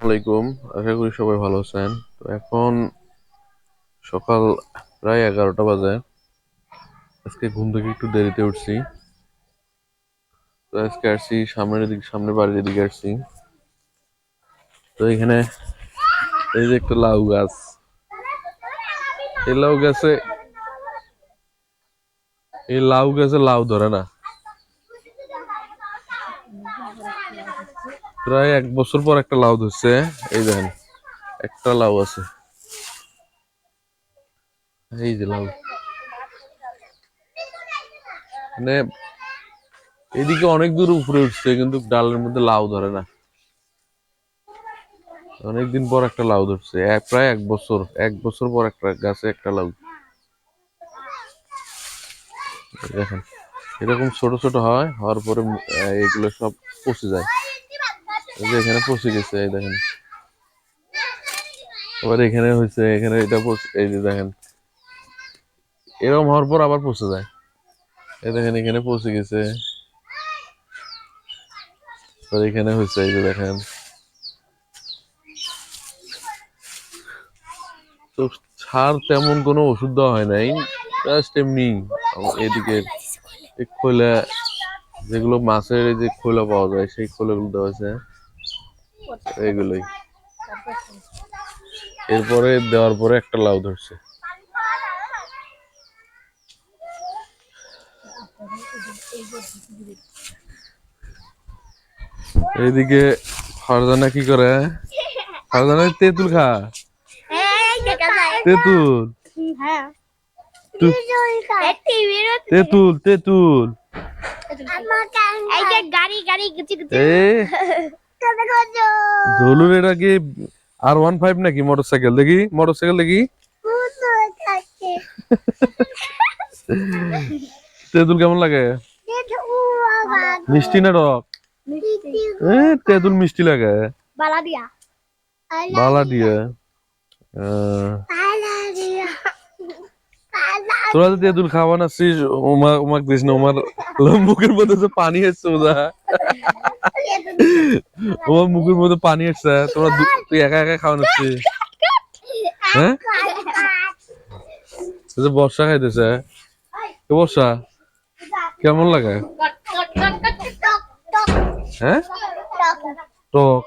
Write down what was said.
আলাইকুম। আশা করি সবাই ভালো আছেন। তো এখন সকাল প্রায় এগারোটা বাজে। আজকে ঘুম থেকে একটু দেরিতে উঠছি। তো আজকে আসছি সামনের দিকে সামনে বাড়ির দিকে আসছি। তো এখানে এই যে একটা লাউ গাছ। এই লাউ গাছে এই লাউ গাছে লাউ ধরে না। প্রায় এক বছর পর একটা লাউ ধরছে। এই দেখেন, একটা লাউ আছে। এই যে লাউ। মানে এদিকে অনেক দূর উপরে উঠছে, কিন্তু ডালের মধ্যে লাউ ধরে না। অনেকদিন পর একটা লাউ ধরছে। প্রায় এক বছর এক বছর পর একটা গাছে একটা লাউ। দেখেন। এরকম ছোট ছোট হয়, হওয়ার পরে এগুলো সব পচে যায়। এই যে এখানে পচে গেছে, এই দেখেন। আবার এখানে হয়েছে, এখানে এটা এই যে দেখেন। এরকম হওয়ার পর আবার পচে যায়। এই দেখেন, এখানে পচে গেছে। এখানে হয়েছে, এই যে দেখেন। তো সার তেমন কোনো ওষুধ দেওয়া হয় নাই। জাস্ট এমনি এদিকে এই খোলা যেগুলো মাছের যে খোলা পাওয়া যায় সেই খোলাগুলো দেওয়া হয়েছে। এইগুলোই এরপরে দেওয়ার পরে একটা লাউ ধরছে। এইদিকে ফারজানা কি করে? ফারজানা তেঁতুল খা। তেঁতুল। হ্যাঁ। তেঁতুল তেঁতুল। এই যে গাড়ি গাড়ি কিছু কিছু এ? ধলুর এটা কি আর ওয়ান ফাইভ নাকি মোটরসাইকেল? দেখি মোটরসাইকেল দেখি। তেঁতুল কেমন লাগে? মিষ্টি না টক এ তেঁতুল মিষ্টি লাগে। বালা দিয়া। বালা দিয়ে। আহ, তোরা যদি তেঁতুল খাওয়া নাছিস ওমা ওমাক দিস না ওমার মুখের মধ্যে যে পানি আসছে ওদা ওমার মুখের মধ্যে পানি আসছে তোরা তুই একা একা খাওয়া নাচ্ছিস হ্যাঁ? বর্ষা খাইতেছে বর্ষা? কেমন লাগে? হ্যাঁ? টক।